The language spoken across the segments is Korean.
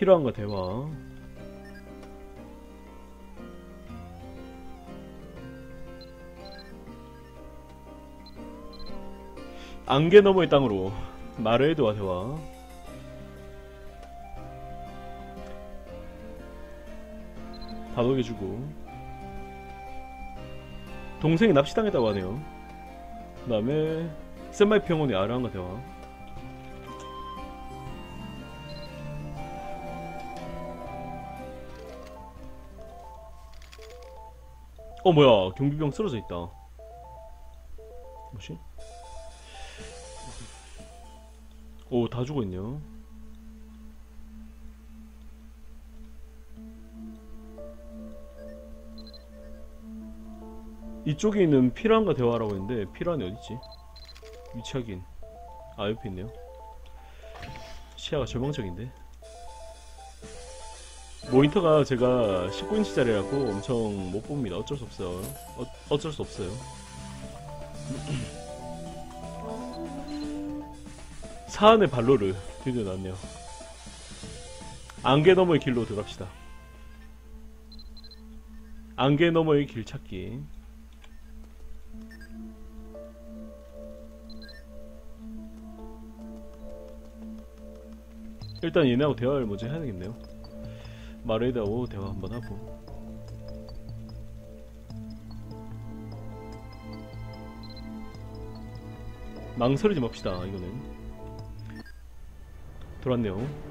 필요한가 대화 안개 너머의 땅으로 마르에드와 대화 다독여주고 동생이 납치당했다고 하네요. 그 다음에 샌마이 병원의 아르한과 대화 어 뭐야. 경비병 쓰러져 있다. 뭐지? 오다 죽어있네요. 이쪽에 있는 피란과 대화라고 했는데 피란이 어딨지? 위치 확인 아 옆에 있네요. 시야가 절망적인데 모니터가 제가 19인치 짜리라고 엄청 못 봅니다. 어쩔 수 없어요. 어, 어쩔 수 없어요. 사안의 발로를 드디어 났네요. 안개 너머의 길로 들어갑시다. 안개 너머의 길 찾기. 일단 얘네하고 대화를 먼저 해야 되겠네요 마르에다하고 대화 한번 하고. 망설이지 맙시다 이거는. 돌았네요.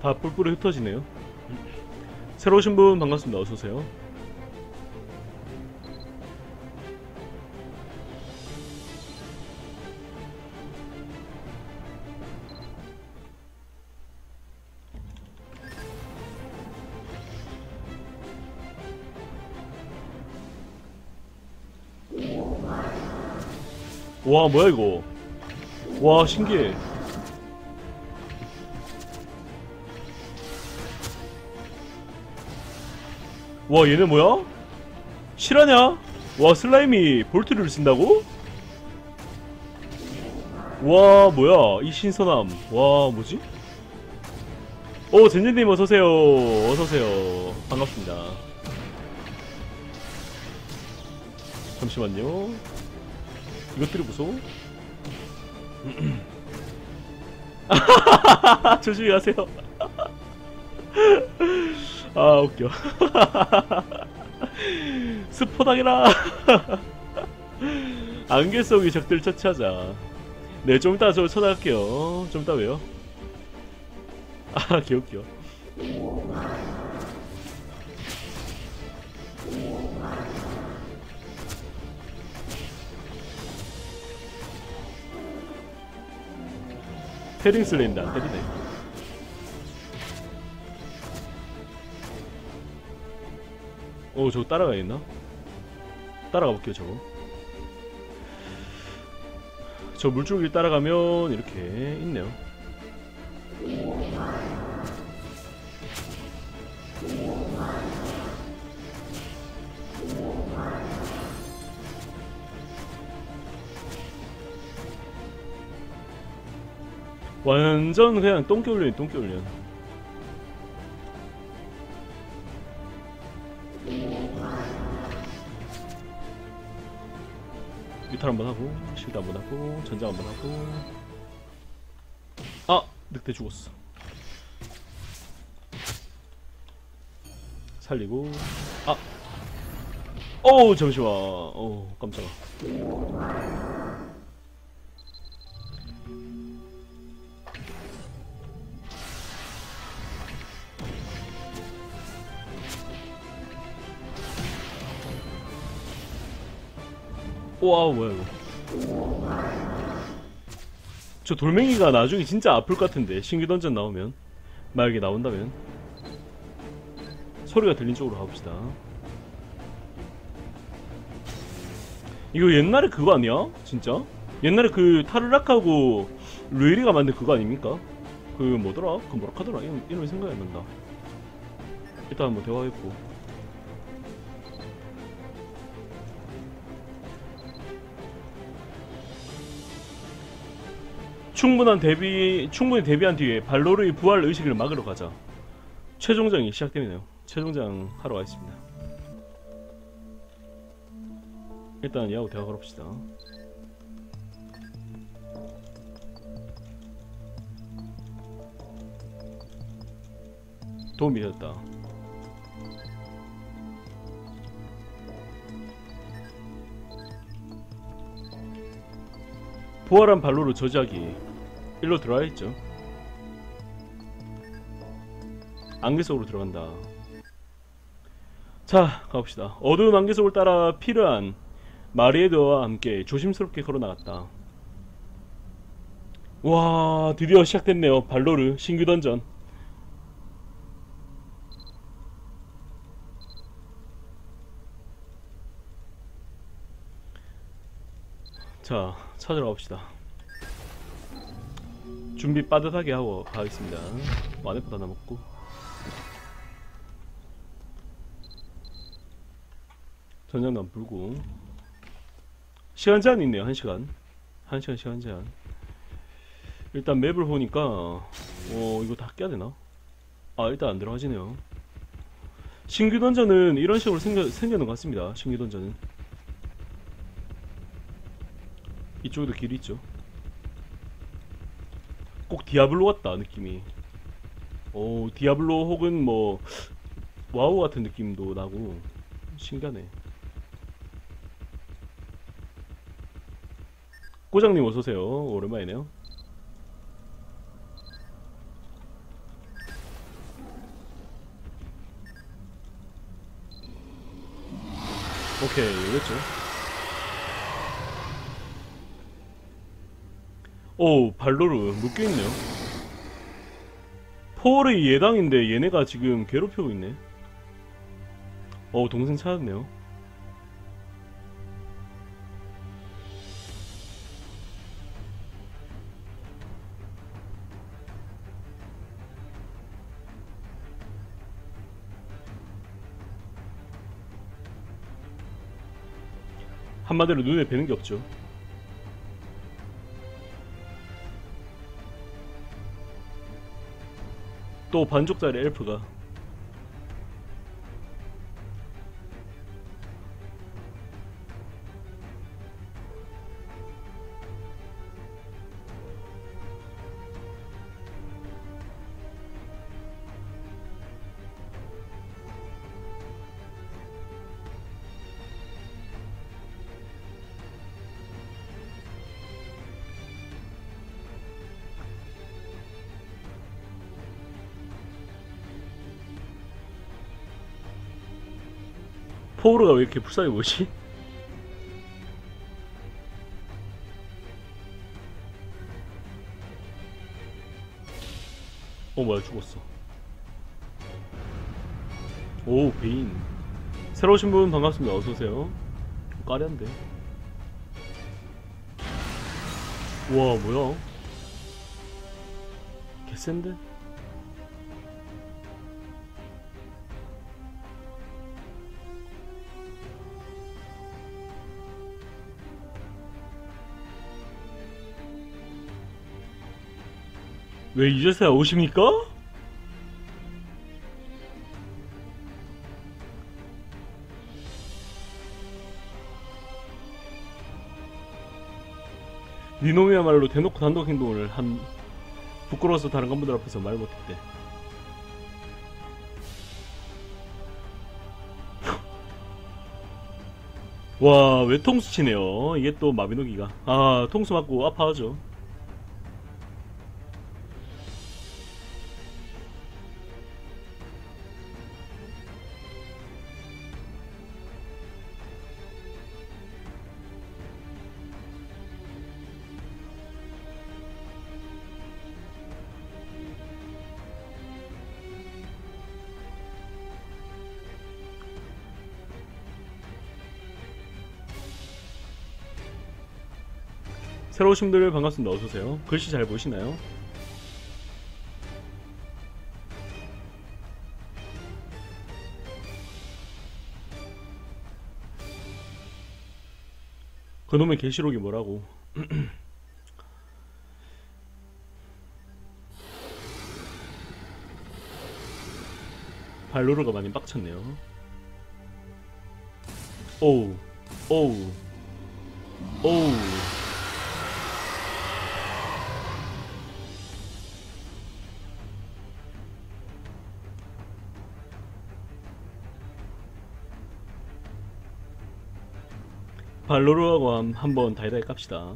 다 뿔뿔이 흩어지네요 새로 오신 분 반갑습니다. 어서오세요. 와 뭐야 이거? 와 신기해 와 얘네 뭐야? 실화냐? 와 슬라임이 볼트를 쓴다고? 와 뭐야 이 신선함 와 뭐지? 오 젠젠님 어서오세요 어서오세요 반갑습니다 잠시만요 이것들이 무서워? 조심히 가세요 아 웃겨. 스포 당해라. 안개 속의 적들 처치하자. 네 좀 이따 저 찾아갈게요. 좀 이따 왜요? 아 개웃겨 패링 슬레인드 안 때리네 오 저거 따라가야겠나? 따라가 볼게요 저거. 저 물줄기를 따라가면 이렇게 있네요. 완전 그냥 똥개울련 똥개울련 유탈 한번 하고 실드 한번 하고 전장 한번 하고. 아 늑대 죽었어. 살리고. 아. 어우 잠시만. 어우 깜짝아 우와 뭐야 이거 저 돌멩이가 나중에 진짜 아플 것 같은데 신규 던전 나오면 만약에 나온다면 소리가 들린 쪽으로 가봅시다 이거 옛날에 그거 아니야? 진짜? 옛날에 그 타르락하고 루이리가 만든 그거 아닙니까? 그 뭐더라? 그 뭐라 하더라? 이름, 이름이 생각이 안 난다 일단 뭐 대화했고 충분한 대비 충분히 대비한 뒤에 발로르의 부활 의식을 막으러 가자. 최종장이 시작되네요. 최종장 하러 가 있습니다. 일단 얘하고 대화 걸읍시다. 도움이 되었다. 부활한 발로로 저지하기 일로 들어와 있죠. 안개 속으로 들어간다. 자, 가봅시다. 어두운 안개 속을 따라 필요한 마리에드와 함께 조심스럽게 걸어 나갔다. 와, 드디어 시작됐네요. 발로르 신규 던전. 자, 찾으러 갑시다. 준비 빠듯하게 하고 가겠습니다. 마네프 하나 먹고. 전장도 안 불고. 시간 제한 있네요, 한 시간. 한 시간 시간 제한. 일단 맵을 보니까, 어, 이거 다 깨야 되나? 아, 일단 안 들어가지네요. 신규 던전은 이런 식으로 생겨, 생겨는 것 같습니다. 신규 던전은. 이쪽에도 길이 있죠. 꼭 디아블로 같다 느낌이. 오 디아블로 혹은 뭐 와우 같은 느낌도 나고 신기하네. 꼬장님 어서 오세요. 오랜만이네요. 오케이 이랬죠. 오 발로르 묶여있네요? 포울의 예당인데 얘네가 지금 괴롭히고 있네. 어 동생 찾았네요. 한마디로 눈에 뵈는 게 없죠 또 반쪽짜리 엘프가 포우르가 왜 이렇게 불쌍해 보이지? 어 뭐야 죽었어. 오 베인. 새로 오신 분 반갑습니다. 어서오세요. 까리한데. 우와 뭐야? 개센데? 왜 이제서야 오십니까? 니놈이야말로 대놓고 단독 행동을 한 부끄러워서 다른 간부들 앞에서 말 못했대. 와 외통수 치네요. 이게 또 마비노기가 아 통수 맞고 아파하죠. 새로 오신 분들 반갑습니다. 어서오세요. 글씨 잘 보시나요? 그놈의 게시록이 뭐라고 발로르가 많이 빡쳤네요 오우 오우 오우 발로르하고 한- 한번 다이다이 깝시다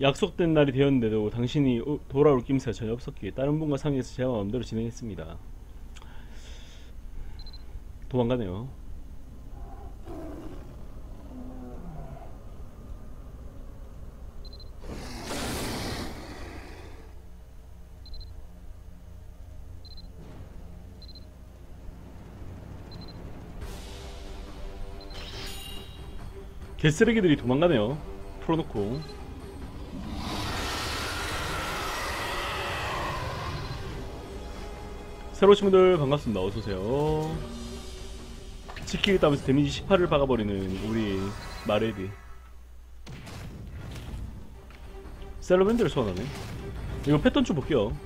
약속된 날이 되었는데도 당신이 오- 돌아올 낌새가 전혀 없었기에 다른 분과 상의해서 제 마음대로 진행했습니다. 도망가네요. 개쓰레기들이 도망가네요. 풀어놓고. 새로 오신 분들 반갑습니다. 어서오세요. 지키겠다면서 데미지 18을 박아버리는 우리 마레디. 셀러밴드를 소환하네. 이거 패턴 좀 볼게요.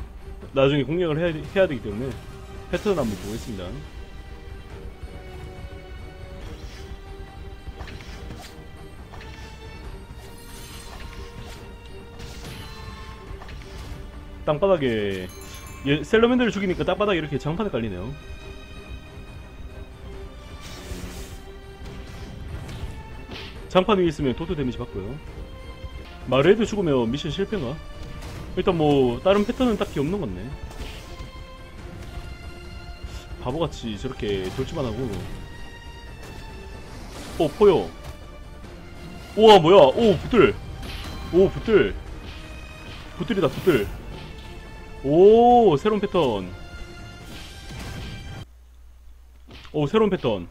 나중에 공략을 해야, 해야 되기 때문에 패턴 한번 보겠습니다. 땅바닥에 얘 셀러맨들을 죽이니까 땅바닥에 이렇게 장판에 깔리네요. 장판 위에 있으면 도트 데미지 받고요. 마르에드 죽으면 미션 실패인가? 일단 뭐 다른 패턴은 딱히 없는 건네. 바보같이 저렇게 돌지만 하고. 오 포요. 우와 뭐야? 오 붙들. 오 붙들. 붙들이다 붙들. 오 새로운 패턴. 오 새로운 패턴.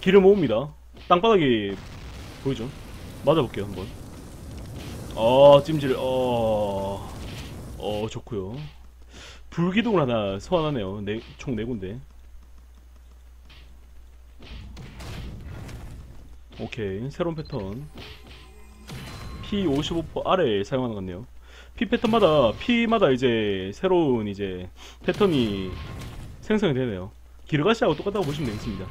길을 모읍니다. 땅바닥이 보이죠? 맞아볼게요 한번. 아 찜질 어... 어 좋고요. 불기둥을 하나 소환하네요. 네, 총 4군데. 오케이 새로운 패턴. P55% 아래에 사용하는 것 같네요 피 패턴마다 피마다 이제 새로운 이제 패턴이 생성이 되네요. 기르가시하고 똑같다고 보시면 되겠습니다.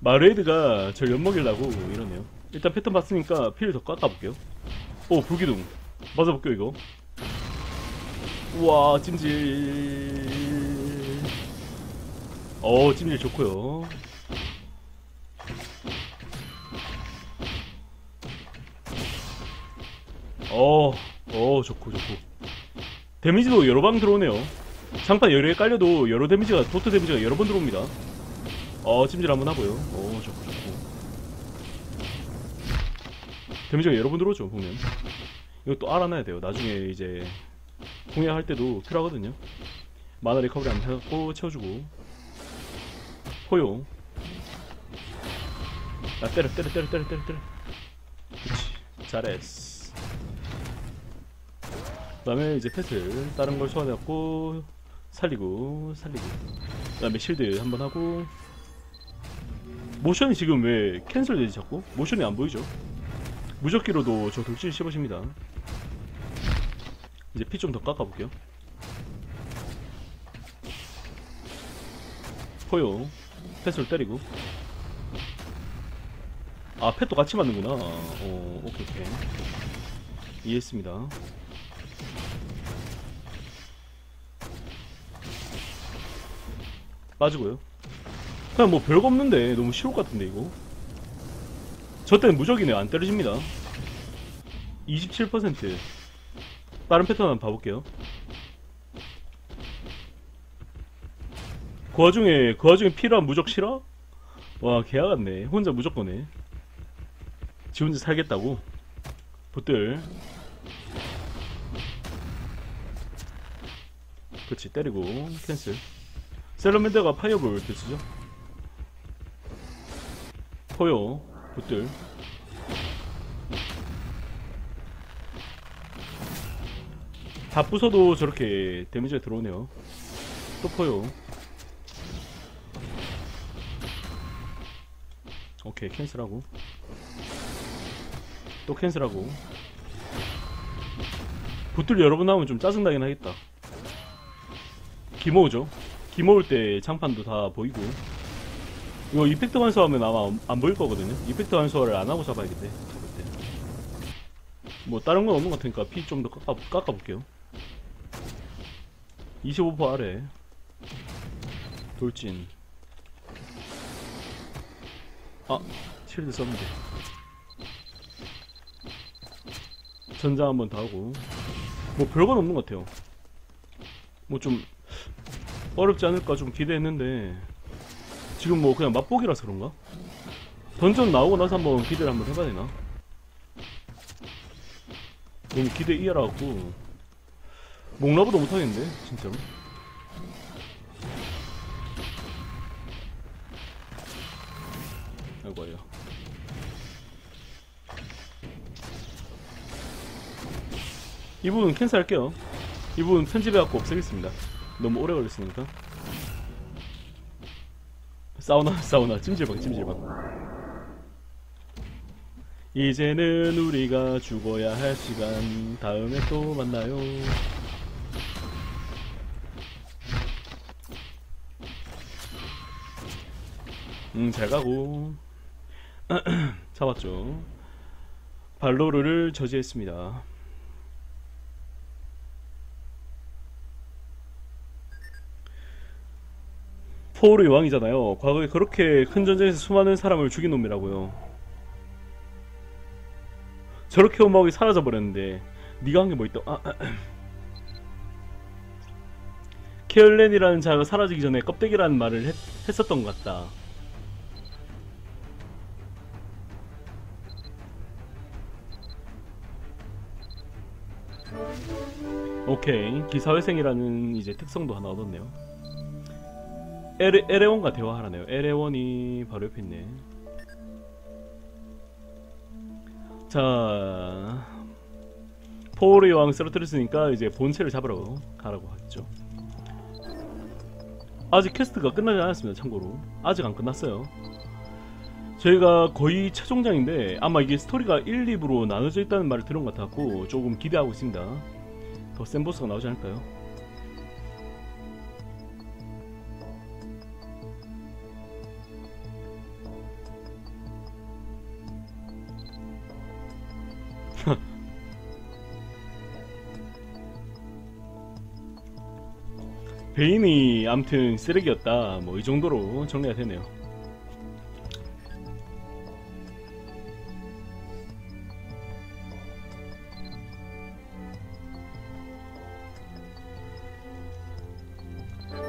마르에드가 절 엿먹이려고 이러네요. 일단 패턴 봤으니까 피를 더 깎아 볼게요. 오 불기둥 맞아볼게요 이거. 우와 찜질. 어 찜질 좋고요. 어, 어, 좋고, 좋고. 데미지도 여러 방 들어오네요. 장판 여러 개 깔려도 여러 데미지가, 도트 데미지가 여러 번 들어옵니다. 어, 찜질 한번 하고요. 어, 좋고, 좋고. 데미지가 여러 번 들어오죠, 보면. 이거 또 알아놔야 돼요. 나중에 이제, 공략할 때도 필요하거든요. 마나 리커버리 한번 해갖고 채워주고. 포용. 아, 때려, 때려, 때려, 때려, 때려, 때려. 그치. 잘했어. 그 다음에 이제 패슬 다른 걸 소환해갖고 살리고 살리고. 그 다음에 실드 한번 하고. 모션이 지금 왜 캔슬되지 자꾸? 모션이 안 보이죠? 무적기로도 저 돌진 씹으십니다. 이제 피 좀 더 깎아볼게요. 포요 패스를 때리고. 아 펫도 같이 맞는구나. 어 오케이 오케이. 이해했습니다 빠지고요. 그냥 뭐 별거 없는데 너무 쉬울 것 같은데 이거. 저 때는 무적이네요. 안 때려집니다. 27% 다른 패턴 한번 봐볼게요. 그 와중에 그 와중에 필요한 무적 싫어? 와 개야 같네. 혼자 무조건해. 지 혼자 살겠다고. 붙들. 그렇지 때리고 캔슬. 셀러맨더가 파이어볼 때 쓰죠. 포요 붓들. 다 부숴도 저렇게 데미지가 들어오네요. 또 포요. 오케이 캔슬하고. 또 캔슬하고. 붓들 여러 번 나오면 좀 짜증나긴 하겠다. 기모으죠 기모을 때 장판도 다 보이고. 이거 이펙트 완수하면 아마 안 보일 거거든요. 이펙트 완수를 안 하고 잡아야겠네 잡을 때뭐 다른 건 없는 것 같으니까 피 좀 더 깎아, 깎아볼게요. 25% 아래. 돌진. 아 쉴드 썼는데. 전장 한번더 하고. 뭐 별건 없는 것 같아요. 뭐 좀 어렵지 않을까 좀 기대했는데 지금 뭐 그냥 맛보기라서 그런가? 던전 나오고 나서 한번 기대를 한번 해봐야 되나? 너무 기대 이하라갖고 목라보도 못하겠는데 진짜로 아이고 아야 이 부분 캔슬할게요 이 부분 편집해갖고 없애겠습니다 너무 오래 걸렸으니까. 사우나 사우나. 찜질방 찜질방. 이제는 우리가 죽어야 할 시간. 다음에 또 만나요. 음 잘가고. 잡았죠. 발로르를 저지했습니다 포르의 왕이잖아요. 과거에 그렇게 큰 전쟁에서 수많은 사람을 죽인 놈이라고요. 저렇게 음악이 사라져 버렸는데 네가 한 게 뭐 있다? 아, 케얼렌이라는 자가 사라지기 전에 껍데기라는 말을 했, 했었던 것 같다. 오케이 기사회생이라는 이제 특성도 하나 얻었네요. 에레, 에레원과 대화하라네요. 에레원이 바로 옆에 있네. 자, 포르의 왕 쓰러뜨렸으니까 이제 본체를 잡으러 가라고 하죠. 아직 퀘스트가 끝나지 않았습니다. 참고로 아직 안 끝났어요. 저희가 거의 최종장인데 아마 이게 스토리가 1, 2부로 나눠져 있다는 말을 들은 것 같았고 조금 기대하고 있습니다. 더 센 보스가 나오지 않을까요? 베인이 암튼 쓰레기였다. 뭐 이 정도로 정리가 되네요.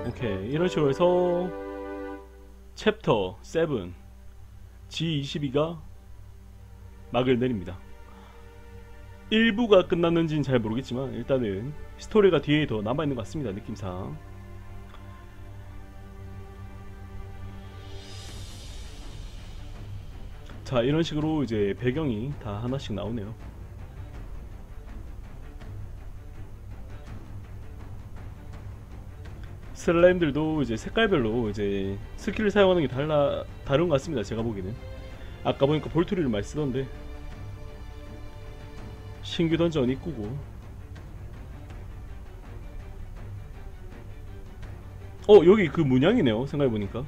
오케이. 이런 식으로 해서 챕터 7 G22가 막을 내립니다. 1부가 끝났는지는 잘 모르겠지만 일단은 스토리가 뒤에 더 남아있는 것 같습니다 느낌상 자 이런 식으로 이제 배경이 다 하나씩 나오네요. 슬라임들도 이제 색깔별로 이제 스킬을 사용하는 게 달라 다른 것 같습니다 제가 보기에는. 아까 보니까 볼트리를 많이 쓰던데. 신규 던전 입구고. 어 여기 그 문양이네요 생각해보니까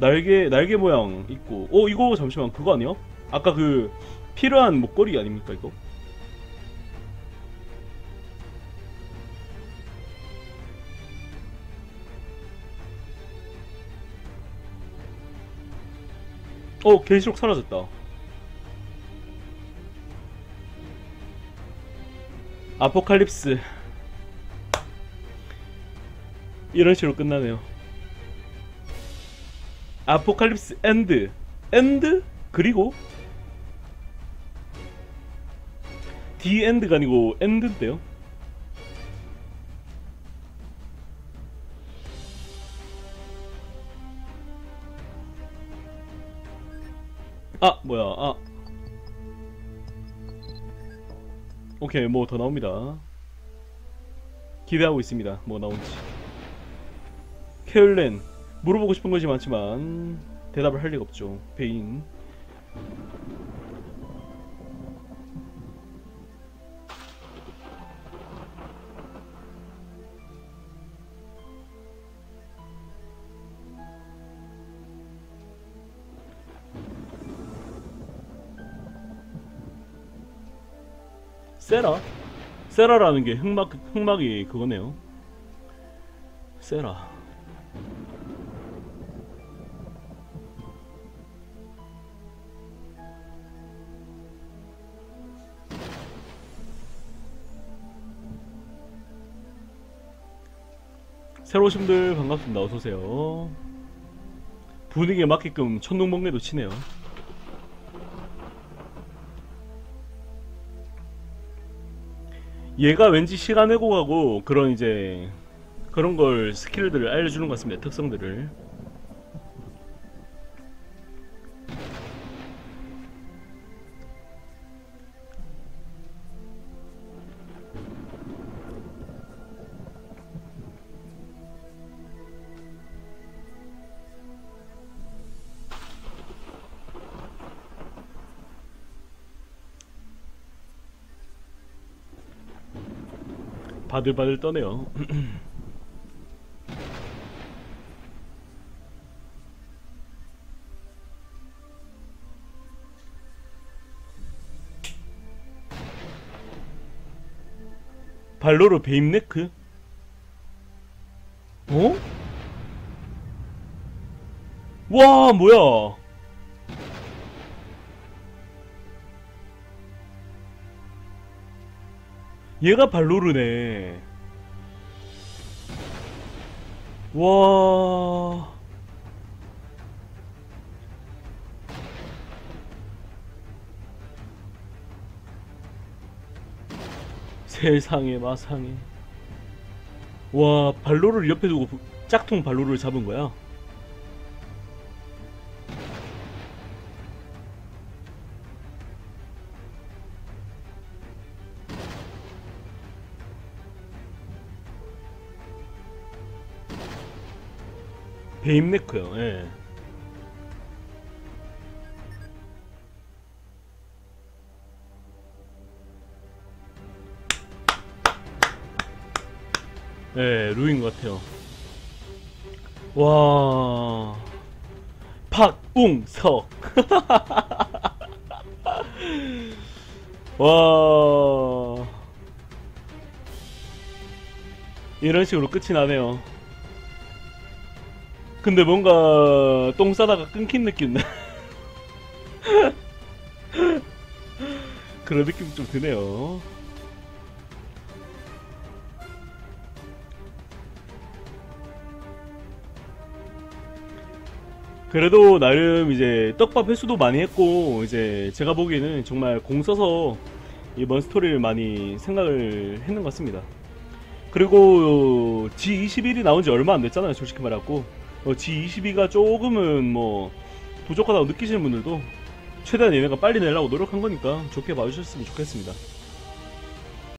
날개 날개 모양 있고 어 이거 잠시만 그거 아니야? 아까 그 필요한 목걸이 아닙니까 이거? 어 게시록 사라졌다 아포칼립스 이런 식으로 끝나네요 아포칼립스 엔드 엔드 그리고 디 엔드가 아니고 엔드인데요. 아 뭐야 아. 오케이 뭐 더 나옵니다. 기대하고 있습니다 뭐 나온지. 케울렌. 물어보고 싶은 것이 많지만 대답을 할 리가 없죠. 베인. 세라. 세라라는 게 흑막 흑막이 그거네요. 세라 새로 오신 분들 반갑습니다. 어서오세요. 분위기에 맞게끔 천둥번개도 치네요. 얘가 왠지 시간 왜곡하고 그런 이제 그런 걸 스킬들을 알려주는 것 같습니다. 특성들을 바들바들 떠네요 발로로 베임네크? 어? 와 뭐야 얘가 발로르네. 와. 세상에 마상에. 와 발로를 옆에 두고 부- 짝퉁 발로를 잡은 거야 베임네크요 예. 예, 루인 것 같아요. 와, 박웅석. 와, 이런 식으로 끝이 나네요. 근데 뭔가 똥 싸다가 끊긴 느낌 나. 그런 느낌 좀 드네요. 그래도 나름 이제 떡밥 회수도 많이 했고 이제 제가 보기에는 정말 공 써서 이번 스토리를 많이 생각을 했는 것 같습니다. 그리고 G21이 나온 지 얼마 안 됐잖아요, 솔직히 말하고. 어, G22가 조금은 뭐 부족하다고 느끼시는 분들도 최대한 얘네가 빨리 내려고 노력한 거니까 좋게 봐주셨으면 좋겠습니다.